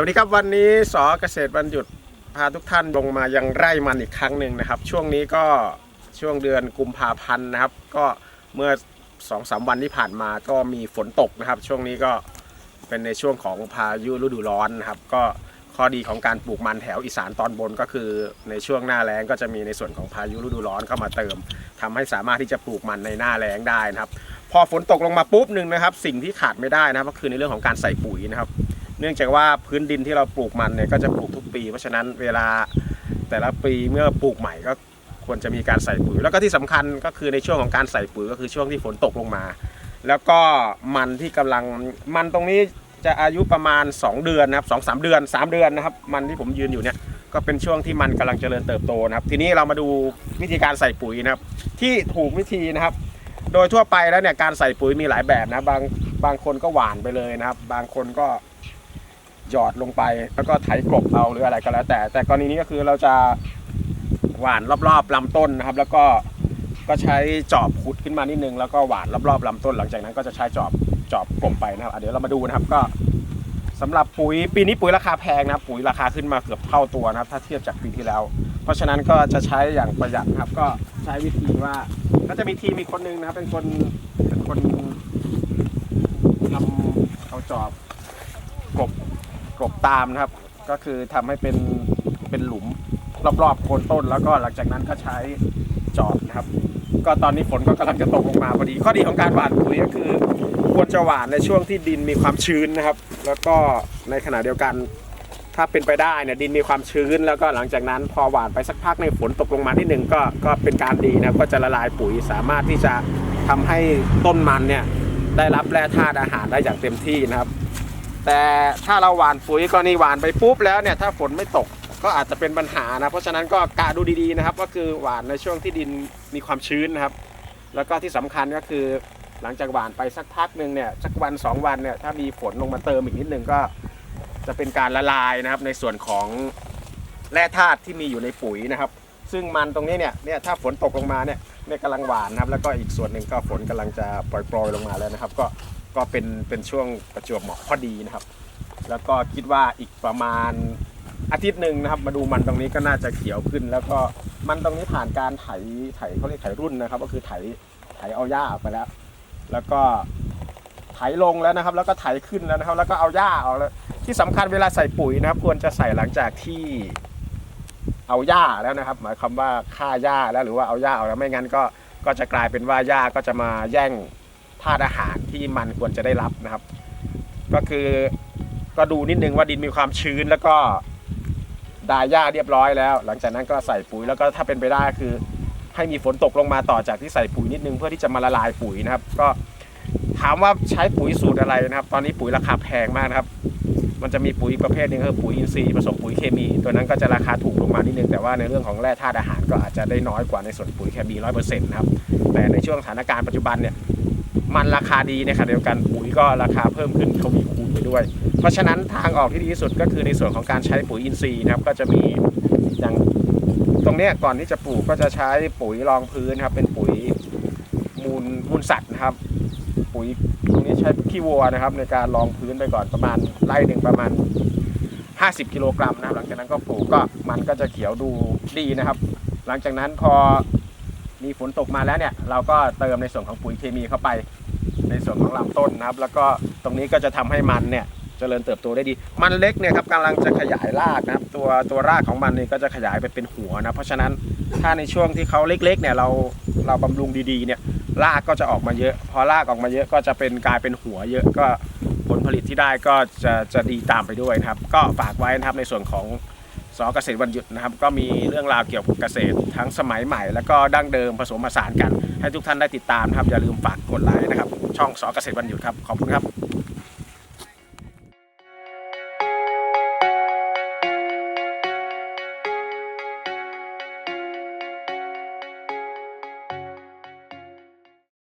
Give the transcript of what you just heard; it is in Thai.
วัสดีครับวันนี้สอเกษตรวันหยุดพาทุกท่านลงมายังไร่มันอีกครั้งหนึ่งนะครับ ช่วงนี้ก็ช่วงเดือนกุมภาพันธ์นะครับ ก็เมื่อ2องสาวันที่ผ่านมาก็มีฝนตกนะครับ ช่วงนี้ก็เป็นในช่วงของพายุฤดูร้อนนะครับ ก็ข้อดีของการปลูกมันแถวอีสานตอนบนก็คือในช่วงหน้าแล้งก็จะมีในส่วนของพายุฤดูร้อนเข้ามาเติมทำให้สามารถที่จะปลูกมันในหน้าแล้งได้นะครับ พอฝนตกลงมาปุ๊บหนึ่งนะครับ สิ่งที่ขาดไม่ได้นะครับ ก็คือในเรื่องของการใส่ปุ๋ยนะครับ เนื่องจากว่าพื้นดินที่เราปลูกมันเนี่ยก็จะปลูกทุกปี เพราะฉะนั้นเวลาแต่ละปีเมื่อปลูกใหม่ก็ควรจะมีการใส่ปุ๋ย แล้วก็ที่สำคัญก็คือในช่วงของการใส่ปุ๋ยก็คือช่วงที่ฝนตกลงมา แล้วก็มันที่กำลังมันตรงนี้จะอายุประมาณ 2 เดือนนะครับสองสามเดือน 3 เดือนนะครับ มันที่ผมยืนอยู่เนี่ยก็เป็นช่วงที่มันกำลังเจริญเติบโตนะครับ ทีนี้เรามาดูวิธีการใส่ปุ๋ยนะครับ ที่ถูกวิธีนะครับ โดยทั่วไปแล้วเนี่ยการใส่ปุ๋ยมีหลายแบบนะบางบางคนก็หวานไปเลยนะครับ บางคนก็ หยอดลงไป แล้วก็ไถกลบเอาหรืออะไรก็แล้ว แต่ แต่กรณีนี้ก็คือเราจะหว่านรอบๆลำต้นนะครับ แล้วก็ก็ใช้จอบขุดขึ้นมานิดนึงแล้วก็หว่านรอบๆลำต้น หลังจากนั้นก็จะใช้จอบจอบกลบไปนะครับเดี๋ยวเรามาดูนะครับก็สำหรับปุ๋ยปีนี้ปุ๋ยราคาแพงนะปุ๋ยราคาขึ้นมาเกือบเท่าตัวนะครับ ถ้าเทียบจากปีที่แล้ว เพราะฉะนั้นก็จะใช้อย่างประหยัดครับ ก็ใช้วิธีว่าก็จะมีทีมีคนนึงนะครับ เป็นคนเป็นคนทำเอาจอบกบ กลบตามนะครับ ก็คือทำให้เป็นเป็นหลุมรอบๆโคนต้น แล้วก็หลังจากนั้นก็ใช้จอบนะครับ ก็ตอนนี้ฝนก็กำลังจะตกลงมาพอดี ข้อดีของการหว่านปุ๋ยก็คือควรจะหว่านในช่วงที่ดินมีความชื้นนะครับ แล้วก็ในขณะเดียวกันถ้าเป็นไปได้เนี่ยดินมีความชื้น แล้วก็หลังจากนั้นพอหว่านไปสักพักในฝนตกลงมาที่หนึ่งก็ก็เป็นการดีนะก็จะละลายปุ๋ยสามารถที่จะทำให้ต้นมันเนี่ยได้รับแร่ธาตุอาหารได้อย่างเต็มที่นะครับ แต่ถ้าเราหว่านปุ๋ยกรณีหว่านไปปุ๊บแล้วเนี่ยถ้าฝนไม่ตกก็อาจจะเป็นปัญหานะ เพราะฉะนั้นก็กะดูดีๆนะครับ ก็คือหว่านในช่วงที่ดินมีความชื้นนะครับ แล้วก็ที่สำคัญก็คือหลังจากหว่านไปสักพักหนึ่งเนี่ยสักวันสองวันเนี่ยถ้ามีฝนลงมาเติมอีกนิดนึงก็จะเป็นการละลายนะครับในส่วนของแร่ธาตุที่มีอยู่ในปุ๋ยนะครับ ซึ่งมันตรงนี้เนี่ยเนี่ยถ้าฝนตกลงมาเนี่ยเนี่ยกำลังหวานนะครับ แล้วก็อีกส่วนหนึ่งก็ฝนกำลังจะปล่อยๆลงมาแล้วนะครับ ก็ ก็เป็นเป็นช่วงประจวบเหมาะพอดีนะครับ แล้วก็คิดว่าอีกประมาณอาทิตย์หนึ่งนะครับ มาดูมันตรงนี้ก็น่าจะเขียวขึ้น แล้วก็มันตรงนี้ผ่านการไถไถเขาเรียกไถรุ่นนะครับ ก็คือไถไถเอาหญ้าออกไปแล้ว แล้วก็ไถลงแล้วนะครับ แล้วก็ไถขึ้นแล้วนะครับ แล้วก็เอาหญ้าออกแล้วที่สำคัญเวลาใส่ปุ๋ยนะครับ ควรจะใส่หลังจากที่เอาหญ้าแล้วนะครับ หมายความว่าฆ่าหญ้าแล้วหรือว่าเอาหญ้าออกแล้วไม่งั้นก็ก็จะกลายเป็นว่าหญ้าก็จะมาแย่ง ธาตุอาหารที่มันควรจะได้รับนะครับ ก็คือก็ดูนิดนึงว่าดินมีความชื้นแล้วก็ดาหญ้าเรียบร้อยแล้ว หลังจากนั้นก็ใส่ปุ๋ยแล้วก็ถ้าเป็นไปได้คือ ให้มีฝนตกลงมาต่อจากที่ใส่ปุ๋ยนิดนึงเพื่อที่จะมาละลายปุ๋ยนะครับ ก็ถามว่าใช้ปุ๋ยสูตรอะไรนะครับ ตอนนี้ปุ๋ยราคาแพงมากนะครับ มันจะมีปุ๋ยประเภทหนึงคือปุ๋ยอินทรีย์ผสมปุ๋ยเคมี ตัวนั้นก็จะราคาถูกลงมานิดนึงแต่ว่าในเรื่องของแร่ธาตุอาหารก็อาจจะได้น้อยกว่าในส่วนปุ๋ยเคมีร้อยเปอร์เซ็นต์นะครับแต่ในช่วงสถานการณ์ปัจจุบันเนี่ย มันราคาดีในขณะเดียวกันปุ๋ยก็ราคาเพิ่มขึ้นทวีคูณไปด้วย เพราะฉะนั้นทางออกที่ดีที่สุดก็คือในส่วนของการใช้ปุ๋ยอินทรีย์นะครับก็จะมีอย่างตรงเนี้ยก่อนที่จะปลูกก็จะใช้ปุ๋ยรองพื้นนะครับเป็นปุ๋ยมูลมูลสัตว์นะครับ ปุ๋ยตรงนี้ใช้ขี้วัวนะครับ ในการรองพื้นไปก่อนประมาณไร่หนึ่งประมาณ 50 กิโลกรัมนะครับหลังจากนั้นก็ปลูกก็มันก็จะเขียวดูดีนะครับ หลังจากนั้นพอ มีฝนตกมาแล้วเนี่ยเราก็เติมในส่วนของปุ๋ยเคมีเข้าไปในส่วนของลำต้นนะครับ แล้วก็ตรงนี้ก็จะทำให้มันเนี่ยเจริญเติบโตได้ดี มันเล็กเนี่ยครับกำลังจะขยายรากนะครับ ตัวตัวรากของมันเนี่ยก็จะขยายไปเป็นหัวนะ เพราะฉะนั้นถ้าในช่วงที่เขาเล็กๆเนี่ยเราเราบำรุงดีๆเนี่ยรากก็จะออกมาเยอะ พอรากออกมาเยอะก็จะเป็นกลายเป็นหัวเยอะก็ผลผลิตที่ได้ก็จะจะดีตามไปด้วยนะครับ ก็ฝากไว้นะครับในส่วนของ สอเกษตรวันหยุดนะครับ ก็มีเรื่องราวเกี่ยวกับเกษตรทั้งสมัยใหม่ แล้วก็ดั้งเดิมผสมผสานกัน ให้ทุกท่านได้ติดตามนะครับอย่าลืมฝากกดไลค์นะครับช่องสอเกษตรวันหยุดครับขอบคุณครับ